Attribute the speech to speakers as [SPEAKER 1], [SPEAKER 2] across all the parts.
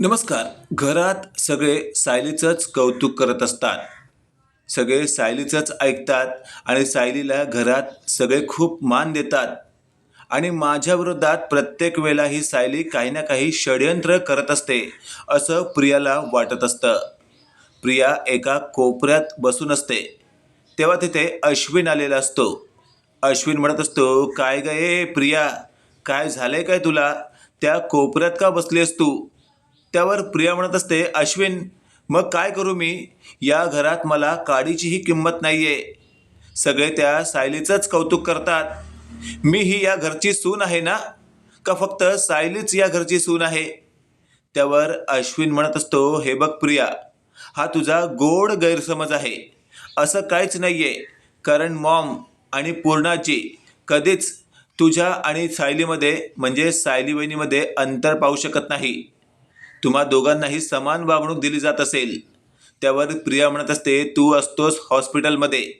[SPEAKER 1] नमस्कार. घरात सगळे सायलीचंच कौतुक करत असतात. सगळे सायलीचंच ऐकतात आणि सायलीला घरात सगळे खूप मान देतात. आणि माझ्या विरोधात प्रत्येक वेळेला ही सायली काही ना काही षडयंत्र करत असते असं प्रियाला वाटत असतं. प्रिया एका कोपऱ्यात बसून असते. तेव्हा तिथे अश्विन आलेला असतो. अश्विन म्हणत असतो काय ग ए प्रिया? काय झालंय काय तुला? त्या कोपऱ्यात का बसली तू? त्यावर प्रिया म्हणत असते अश्विन मग काय करू मी? या घरात मला काडीचीही किंमत नाही आहे सगळे त्या सायलीचंच कौतुक करतात. मी ही या घरची सून आहे ना? का फक्त सायलीच या घरची सून आहे? त्यावर अश्विन म्हणत असतो हे बघ प्रिया हा तुझा गोड गैरसमज आहे. असं काहीच नाही आहे कारण मॉम आणि पूर्णाची कधीच तुझ्या आणि सायलीमध्ये म्हणजे सायली वहिनीमध्ये अंतर पाहू शकत नाही. तुम्हा दोघांनाही समान वागणूक दिली जात असेल. त्यावर प्रिया म्हणत असते तू असतोस हॉस्पिटलमध्ये.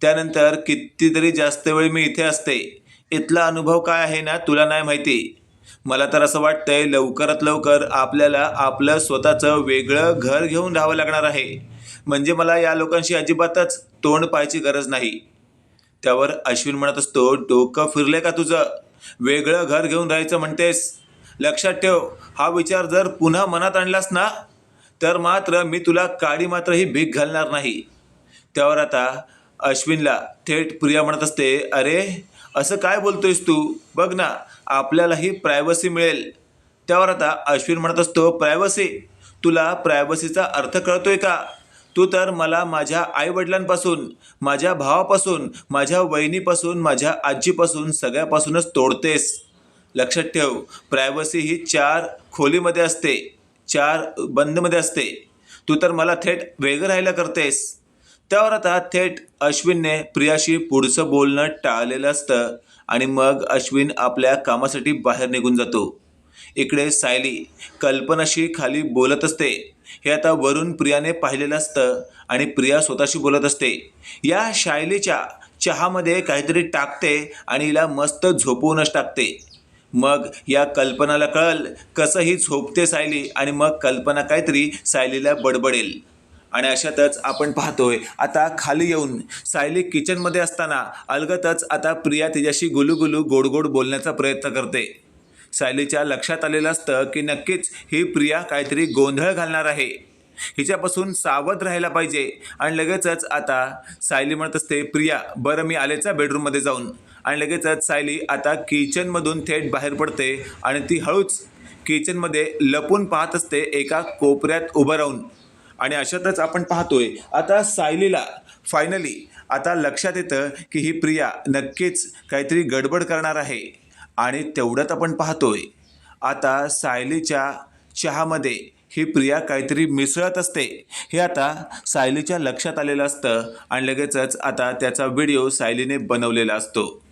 [SPEAKER 1] त्यानंतर कितीतरी जास्त वेळ मी इथे असते. इथला अनुभव काय आहे ना तुला नाही माहिती. मला तर असं वाटतंय लवकरात लवकर आपल्याला आपलं स्वतःचं वेगळं घर घेऊन राहावं लागणार आहे. म्हणजे मला या लोकांशी अजिबातच तोंड पाहायची गरज नाही. त्यावर अश्विन म्हणत असतो डोकं फिरले का तुझं? वेगळं घर घेऊन राहायचं म्हणतेस. लक्षात ठेव हा विचार जर पुन्हा मनात आणलास ना तर मात्र मी तुला काडी मात्र ही भीक घालणार नाही. त्यावर आता अश्विनला थेट प्रिया म्हणत असते अरे असं काय बोलतोयस तू? बघ ना आपल्यालाही प्रायव्हसी मिळेल. त्यावर आता अश्विन म्हणत असतो प्रायव्हसी तुला प्रायव्हसीचा अर्थ कळतोय का? तू तर मला माझ्या आईवडिलांपासून माझ्या भावापासून माझ्या वहिनीपासून माझ्या आजीपासून सगळ्यापासूनच तोडतेस. लक्षात ठेव. प्रायव्हसी ही चार खोलीमध्ये असते. चार बंदमध्ये असते. तू तर मला थेट वेगळं राहायला करतेस. त्यावर आता थेट अश्विनने प्रियाशी पुढचं बोलणं टाळलेलं असतं आणि मग अश्विन आपल्या कामासाठी बाहेर निघून जातो. इकडे सायली कल्पनाशी खाली बोलत असते. हे आता वरून प्रियाने पाहिलेलं असतं आणि प्रिया स्वतःशी बोलत असते. या शायलीच्या चहामध्ये काहीतरी टाकते आणि हिला मस्त झोपवूनच टाकते. मग या कल्पनाला कळल कसं ही झोपते सायली आणि मग कल्पना काहीतरी सायलीला बडबडेल. आणि अशातच आपण पाहतोय आता खाली येऊन सायली किचनमध्ये असताना अलगतच आता प्रिया तिच्याशी गुलूगुलू गोड गोड बोलण्याचा प्रयत्न करते. सायलीच्या लक्षात आलेलं असतं की नक्कीच ही प्रिया काहीतरी गोंधळ घालणार आहे. हिच्यापासून सावध राहायला पाहिजे. आणि लगेचच आता सायली म्हणत असते प्रिया बरं मी आलेचा बेडरूममध्ये जाऊन. आणि लगेचच सायली आता किचनमधून थेट बाहेर पडते आणि ती हळूच किचनमध्ये लपून पाहत असते एका कोपऱ्यात उभं राहून. आणि अशातच आपण पाहतोय आता सायलीला फायनली आता लक्षात येतं की ही प्रिया नक्कीच काहीतरी गडबड करणार आहे. आणि तेवढ्यात आपण पाहतोय आता सायलीच्या चहामध्ये ही प्रिया काहीतरी मिसळत असते. हे आता सायलीच्या लक्षात आलेलं असतं आणि लगेचच आता त्याचा व्हिडिओ सायलीने बनवलेला असतो.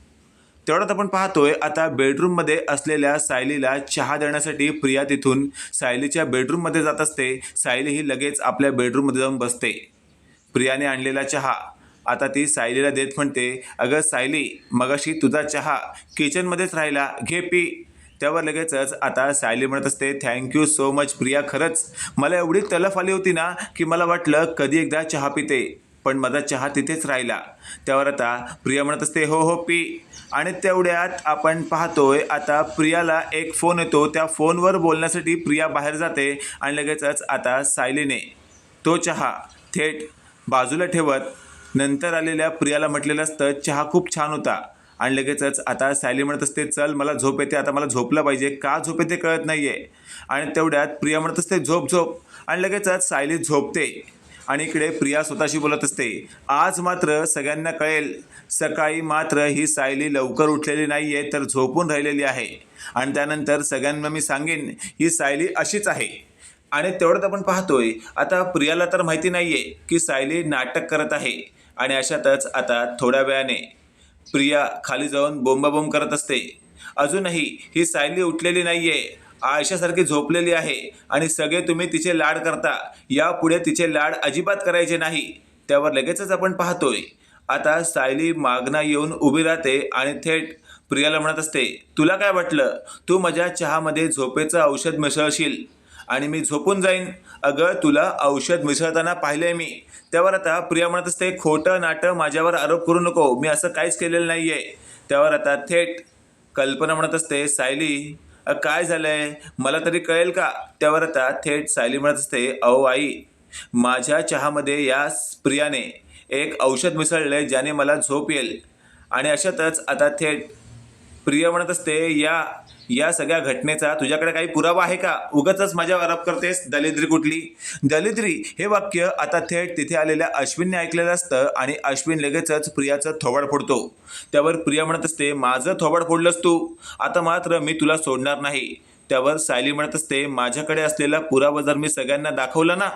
[SPEAKER 1] तेवढ्यात आपण पाहतोय आता बेडरूममध्ये असलेल्या सायलीला चहा देण्यासाठी प्रिया तिथून सायलीच्या बेडरूममध्ये जात असते. सायली ही लगेच आपल्या बेडरूममध्ये जाऊन बसते. प्रियाने आणलेला चहा. आता ती सायलीला देत म्हणते अगं सायली मगाशी तुझा चहा किचनमध्येच राहिला घे पी. त्यावर लगेचच आता सायली म्हणत असते थँक्यू सो मच प्रिया खरंच. मला एवढी तलफ आली होती ना की मला वाटलं कधी एकदा चहा पिते. पण माझा चहा तिथेच राहिला. त्यावर आता प्रिया म्हणत असते हो हो पी. आणि तेवढ्यात आपण पाहतोय आता प्रियाला एक फोन येतो. त्या फोनवर बोलण्यासाठी प्रिया बाहेर जाते आणि लगेचच आता सायलीने तो चहा थेट बाजूला ठेवत नंतर आलेल्या प्रियाला म्हटलेलं असतं चहा खूप छान होता. आणि लगेचच आता सायली म्हणत असते चल मला झोप येते आता मला झोपलं पाहिजे. का झोप येते कळत नाही आहे आणि तेवढ्यात प्रिया म्हणत असते झोप झोप. आणि लगेचच सायली झोपते. आणि इकडे प्रिया स्वतःशी बोलत असते. आज मात्र सगळ्यांना कळेल सकाळी मात्र ही सायली लवकर उठलेली नाही आहे तर झोपून राहिलेली आहे. आणि त्यानंतर सगळ्यांना मी सांगेन ही सायली अशीच आहे. आणि तेवढंच आपण पाहतोय आता प्रियाला तर माहिती नाही आहे की सायली नाटक करत आहे. आणि अशातच आता थोड्या वेळाने प्रिया खाली जाऊन बोंबाबोंब करत असते. अजूनही ही सायली उठलेली नाही आहे आयशासारखी झोपलेली आहे आणि सगळे तुम्ही तिचे लाड करता. यापुढे तिचे लाड अजिबात करायचे नाही. त्यावर लगेचच आपण पाहतोय. आता सायली मागना येऊन उभी राहते आणि थेट प्रियाला म्हणत असते तुला काय वाटलं? तू माझ्या चहामध्ये झोपेचं औषध मिसळशील आणि मी झोपून जाईन. अगं तुला औषध मिसळताना पाहिलंय मी. त्यावर आता प्रिया म्हणत असते खोटं नाटं माझ्यावर आरोप करू नको. मी असं काहीच केलेलं नाही आहे त्यावर आता थेट कल्पना म्हणत असते सायली अ, काय आहे मला तरी कळेल का? त्यावर आता थेट सायली म्हणत असते अहो आई माझ्या चहामध्ये या प्रियाने एक औषध मिसळलं आहे ज्याने मला झोप येईल. आणि अशातच आता थेट प्रिय म्हणत असते या या सगळ्या घटनेचा तुझ्याकडे काही पुरावा आहे का? उगाच माझ्यावर आरोप करतेस दलिद्री कुठली? दलिद्री हे वाक्य आता थेट तिथे आलेल्या अश्विनने ऐकलेलं असतं आणि अश्विन लगेचच प्रियाचं थोबाड फोडतो. त्यावर प्रिया म्हणत असते माझं थोबाड फोडलंस तू. आता मात्र मी तुला सोडणार नाही. त्यावर सायली म्हणत असते माझ्याकडे असलेला पुरावा जर मी सगळ्यांना दाखवला ना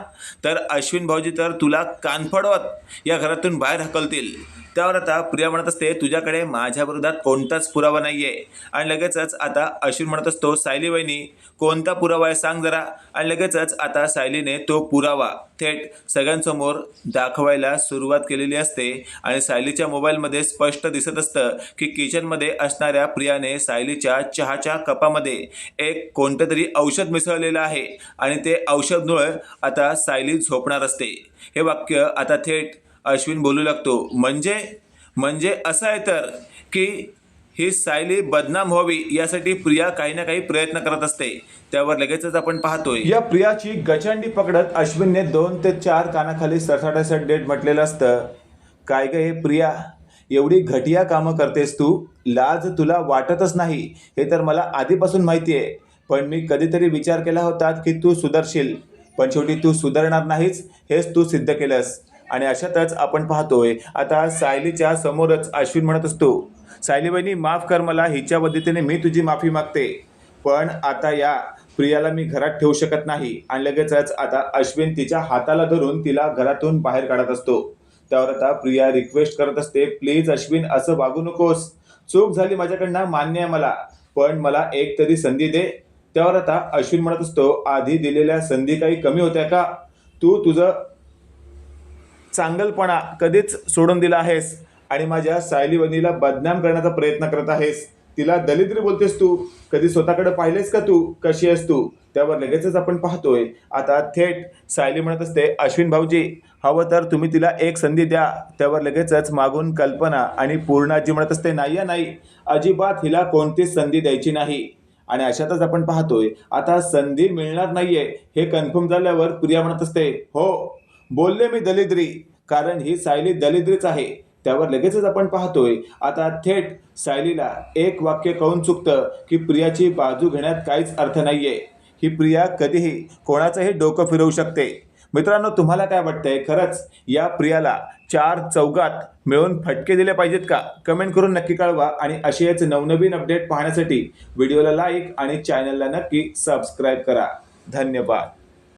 [SPEAKER 1] तर अश्विन भाऊजी तर तुला कानफडवत या घरातून बाहेर हकलतील. त्यावर आता प्रिया म्हणत असते तुझ्याकडे माझ्या विरोधात कोणताच पुरावा नाही आहे आणि लगेचच आता अश्विन म्हणत असतो सायली वहिनी कोणता पुरावा आहे सांग जरा. आणि लगेचच आता सायलीने तो पुरावा थेट सगळ्यांसमोर दाखवायला सुरुवात केलेली असते. आणि सायलीच्या मोबाईलमध्ये स्पष्ट दिसत असतं की किचनमध्ये असणाऱ्या प्रियाने सायलीच्या चहाच्या कपामध्ये एक कोणतं तरी औषध मिसळलेलं आहे. आणि ते औषधमुळे आता सायली झोपणार असते. हे वाक्य आता थेट अश्विन बोलू लागतो म्हणजे म्हणजे असं आहे तर की ही सायली बदनाम व्हावी यासाठी प्रिया काही ना काही प्रयत्न करत असते. त्यावर लगेचच आपण पाहतोय. या प्रियाची गचंडी पकडत अश्विनने दोन ते चार कानाखाली सरसाटासट डेट म्हटलेलं असतं. काय काय हे प्रिया एवढी घटिया कामं करतेस तू? लाज तुला वाटतच नाही. हे तर मला आधीपासून माहिती आहे. पण मी कधीतरी विचार केला होता की तू सुधारशील. पण शेवटी तू सुधारणार नाहीच हेच तू सिद्ध केलंस. आणि अशातच आपण पाहतोय आता सायलीच्या समोरच अश्विन म्हणत असतो सायली बहिणी माफ कर मला हिच्या पद्धतीने मी तुझी माफी मागते. पण आता या प्रियाला मी घरात ठेवू शकत नाही. आणि लगेचच आता अश्विन तिच्या हाताला धरून तिला घरातून बाहेर काढत असतो. त्यावर आता प्रिया रिक्वेस्ट करत असते प्लीज अश्विन असं वागू नकोस. चूक झाली माझ्याकडनं मान्य आहे मला. पण मला एक तरी संधी दे. त्यावर आता अश्विन म्हणत असतो आधी दिलेल्या संधी काही कमी होत्या का? तू तुझं चांगलपणा कधीच सोडून दिला आहेस आणि माझ्या सायली वहिनीला बदनाम करण्याचा प्रयत्न करत आहेस. तिला दलिद्री बोलतेस तू? कधी स्वतःकडे पाहिलेस का तू? कशी आहेस तू? त्यावर लगेचच आपण पाहतोय. आता थेट सायली म्हणत असते अश्विन भाऊजी हवं तर तुम्ही तिला एक संधी द्या. त्यावर लगेचच मागून कल्पना आणि पूर्णाजी म्हणत असते नाही नाही. अजिबात हिला कोणतीच संधी द्यायची नाही. आणि अशातच आपण पाहतोय आता संधी मिळणार नाहीये. हे कन्फर्म झाल्यावर प्रिया म्हणत असते हो. बोलले मी दलिद्री कारण ही सायली दलिद्रीच आहे. त्यावर लगेचच आपण पाहतोय. आता थेट सायलीला एक वाक्य कहून चुकतं की प्रियाची बाजू घेण्यात काहीच अर्थ नाहीये. ही प्रिया कधीही कोणाचंही डोकं फिरवू शकते. मित्रांनो तुम्हाला काय वाटतंय? खरंच या प्रियाला चार चौघात मिळून फटके दिले पाहिजेत का? कमेंट करून नक्की कळवा आणि असेच नवनवीन अपडेट पाहण्यासाठी व्हिडिओला लाईक आणि चॅनलला नक्की सबस्क्राईब करा. धन्यवाद.